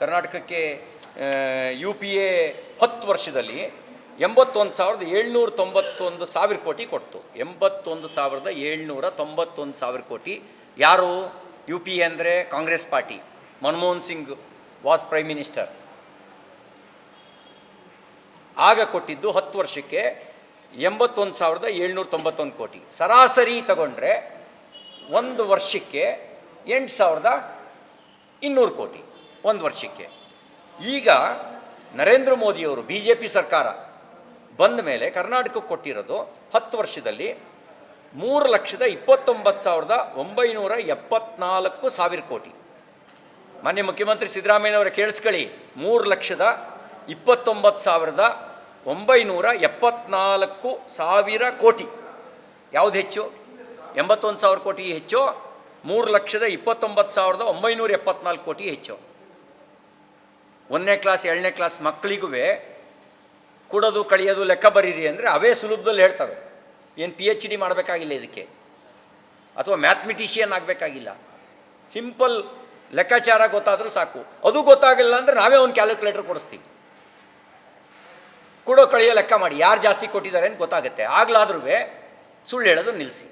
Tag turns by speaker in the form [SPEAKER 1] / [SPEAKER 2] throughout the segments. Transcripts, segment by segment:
[SPEAKER 1] ಕರ್ನಾಟಕಕ್ಕೆ you P A ಹತ್ತು ವರ್ಷದಲ್ಲಿ ಎಂಬತ್ತೊಂದು ಸಾವಿರದ ಏಳ್ನೂರ ತೊಂಬತ್ತೊಂದು ಸಾವಿರ ಕೋಟಿ ಕೊಡ್ತು. ಎಂಬತ್ತೊಂದು ಸಾವಿರದ ಏಳ್ನೂರ ತೊಂಬತ್ತೊಂದು ಸಾವಿರ ಕೋಟಿ. ಯಾರು? ಯು ಪಿ ಎ ಅಂದರೆ Congress party. Manmohan Singh was prime minister. ಆಗ ಕೊಟ್ಟಿದ್ದು ಹತ್ತು ವರ್ಷಕ್ಕೆ ಎಂಬತ್ತೊಂದು ಸಾವಿರದ ಏಳ್ನೂರ ತೊಂಬತ್ತೊಂದು ಕೋಟಿ. ಸರಾಸರಿ ತಗೊಂಡ್ರೆ ಒಂದು ವರ್ಷಕ್ಕೆ ಎಂಟು ಸಾವಿರದ ಇನ್ನೂರು ಕೋಟಿ. ಒಂದು ವರ್ಷಕ್ಕೆ. ಈಗ ನರೇಂದ್ರ ಮೋದಿಯವರು ಬಿ ಜೆ ಪಿ ಸರ್ಕಾರ ಬಂದ ಮೇಲೆ ಕರ್ನಾಟಕಕ್ಕೆ ಕೊಟ್ಟಿರೋದು ಹತ್ತು ವರ್ಷದಲ್ಲಿ ಮೂರು ಲಕ್ಷದ ಇಪ್ಪತ್ತೊಂಬತ್ತು ಸಾವಿರದ ಒಂಬೈನೂರ ಎಪ್ಪತ್ನಾಲ್ಕು ಸಾವಿರ ಕೋಟಿ. ಮಾನ್ಯ ಮುಖ್ಯಮಂತ್ರಿ ಸಿದ್ದರಾಮಯ್ಯನವರ ಕೇಳಿಸ್ಕೊಳ್ಳಿ, ಮೂರು ಲಕ್ಷದ ಇಪ್ಪತ್ತೊಂಬತ್ತು ಸಾವಿರದ ಒಂಬೈನೂರ ಎಪ್ಪತ್ನಾಲ್ಕು ಸಾವಿರ ಕೋಟಿ. ಯಾವುದು ಹೆಚ್ಚು? ಎಂಬತ್ತೊಂದು ಸಾವಿರ ಕೋಟಿ ಹೆಚ್ಚು, ಮೂರು ಲಕ್ಷದ ಇಪ್ಪತ್ತೊಂಬತ್ತು ಸಾವಿರದ ಒಂಬೈನೂರ ಎಪ್ಪತ್ನಾಲ್ಕು ಕೋಟಿ ಹೆಚ್ಚು. ಒಂದನೇ ಕ್ಲಾಸ್, ಎರಡನೇ ಕ್ಲಾಸ್ ಮಕ್ಕಳಿಗೂ ಕೊಡೋದು, ಕಳಿಯೋದು, ಲೆಕ್ಕ ಬರೀರಿ ಅಂದರೆ ಅವೇ ಸುಲಭದಲ್ಲಿ ಹೇಳ್ತವೆ. ಏನು ಪಿ ಎಚ್ ಡಿ ಮಾಡಬೇಕಾಗಿಲ್ಲ ಇದಕ್ಕೆ. ಅಥವಾ ಮ್ಯಾಥ್ಮೆಟಿಷಿಯನ್ ಆಗಬೇಕಾಗಿಲ್ಲ. ಸಿಂಪಲ್ ಲೆಕ್ಕಾಚಾರ ಗೊತ್ತಾದರೂ ಸಾಕು. ಅದು ಗೊತ್ತಾಗಲಿಲ್ಲ ಅಂದರೆ ನಾವೇ ಒಂದು ಕ್ಯಾಲ್ಕುಲೇಟರ್ ಕೊಡಿಸ್ತೀವಿ. ಕೊಡೋ, ಕಳೆಯೋ, ಲೆಕ್ಕ ಮಾಡಿ. ಯಾರು ಜಾಸ್ತಿ ಕೊಟ್ಟಿದ್ದಾರೆ ಅಂತ ಗೊತ್ತಾಗುತ್ತೆ. ಆಗಲಾದ್ರೂ ಸುಳ್ಳು ಹೇಳೋದು ನಿಲ್ಲಿಸಿ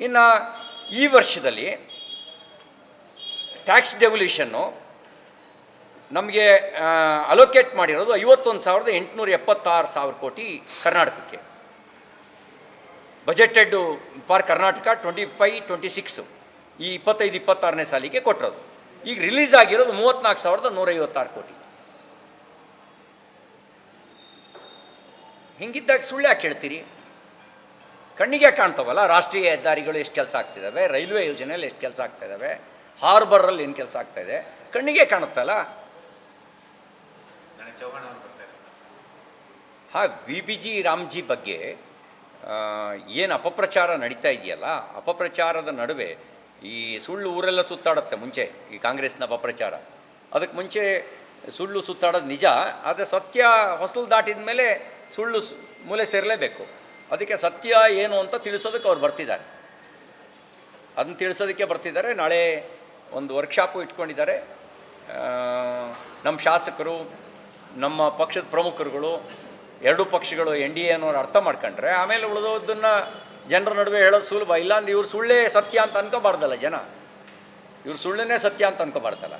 [SPEAKER 1] ಇನ್ನು ಈ ವರ್ಷದಲ್ಲಿ ಟ್ಯಾಕ್ಸ್ ಡೆವಲ್ಯೂಷನ್ನು ನಮಗೆ ಅಲೋಕೇಟ್ ಮಾಡಿರೋದು ಐವತ್ತೊಂದು ಸಾವಿರದ ಎಂಟುನೂರ ಎಪ್ಪತ್ತಾರು ಸಾವಿರ ಕೋಟಿ ಕರ್ನಾಟಕಕ್ಕೆ. Budgeted for Karnataka twenty five twenty six ಈ ಇಪ್ಪತ್ತೈದು, ಇಪ್ಪತ್ತಾರನೇ ಸಾಲಿಗೆ ಕೊಟ್ಟಿರೋದು. ಈಗ ರಿಲೀಸ್ ಆಗಿರೋದು ಮೂವತ್ತ್ನಾಲ್ಕು ಸಾವಿರದ ನೂರೈವತ್ತಾರು ಕೋಟಿ. ಹಿಂಗಿದ್ದಾಗ ಸುಳ್ಳು ಯಾಕೆ ಹೇಳ್ತೀರಿ? ಕಣ್ಣಿಗೆ ಕಾಣ್ತಾವಲ್ಲ, ರಾಷ್ಟ್ರೀಯ ಹೆದ್ದಾರಿಗಳು ಎಷ್ಟು ಕೆಲಸ ಆಗ್ತಿದ್ದಾವೆ ರೈಲ್ವೆ ಯೋಜನೆಯಲ್ಲಿ ಎಷ್ಟು ಕೆಲಸ ಆಗ್ತಾಯಿದ್ದಾವೆ ಹಾರ್ಬರಲ್ಲಿ ಏನು ಕೆಲಸ ಆಗ್ತಾಯಿದೆ ಕಣ್ಣಿಗೆ ಕಾಣುತ್ತಲ್ಲ
[SPEAKER 2] ಚೌಹಾಣ್
[SPEAKER 1] ಹಾಂ ವಿ ಬಿ ಜಿ ರಾಮ್ಜಿ ಬಗ್ಗೆ ಏನು ಅಪಪ್ರಚಾರ ನಡೀತಾ ಇದೆಯಲ್ಲ, ಅಪಪ್ರಚಾರದ ನಡುವೆ ಈ ಸುಳ್ಳು ಊರೆಲ್ಲ ಸುತ್ತಾಡುತ್ತೆ ಮುಂಚೆ ಈ ಕಾಂಗ್ರೆಸ್ನ ಅಪಪ್ರಚಾರ. ಅದಕ್ಕೆ ಮುಂಚೆ ಸುಳ್ಳು ಸುತ್ತಾಡೋದು ನಿಜ, ಆದರೆ ಸತ್ಯ ಹೊಸಲು ದಾಟಿದ ಮೇಲೆ ಸುಳ್ಳು ಮೂಲೆ ಸೇರಲೇಬೇಕು. ಅದಕ್ಕೆ ಸತ್ಯ ಏನು ಅಂತ ತಿಳಿಸೋದಕ್ಕೆ ಅವ್ರು ಬರ್ತಿದ್ದಾರೆ. ಅದನ್ನು ತಿಳಿಸೋದಕ್ಕೆ ಬರ್ತಿದ್ದಾರೆ. ನಾಳೆ ಒಂದು ವರ್ಕ್ಶಾಪು ಇಟ್ಕೊಂಡಿದ್ದಾರೆ. ನಮ್ಮ ಶಾಸಕರು ನಮ್ಮ ಪಕ್ಷದ ಪ್ರಮುಖರುಗಳು, ಎರಡೂ ಪಕ್ಷಗಳು ಎನ್ ಡಿ ಎ ಅನ್ನೋರು ಅರ್ಥ ಮಾಡ್ಕೊಂಡ್ರೆ, ಆಮೇಲೆ ಉಳಿದೋದನ್ನು ಜನರ ನಡುವೆ ಹೇಳೋದು ಸುಲಭ. ಇಲ್ಲಾಂದ್ರೆ ಇವ್ರು ಸುಳ್ಳೇ ಸತ್ಯ ಅಂತ ಅನ್ಕೋಬಾರ್ದಲ್ಲ ಜನ. ಇವ್ರು ಸುಳ್ಳನ್ನೇ ಸತ್ಯ ಅಂತ ಅನ್ಕೋಬಾರ್ದಲ್ಲ.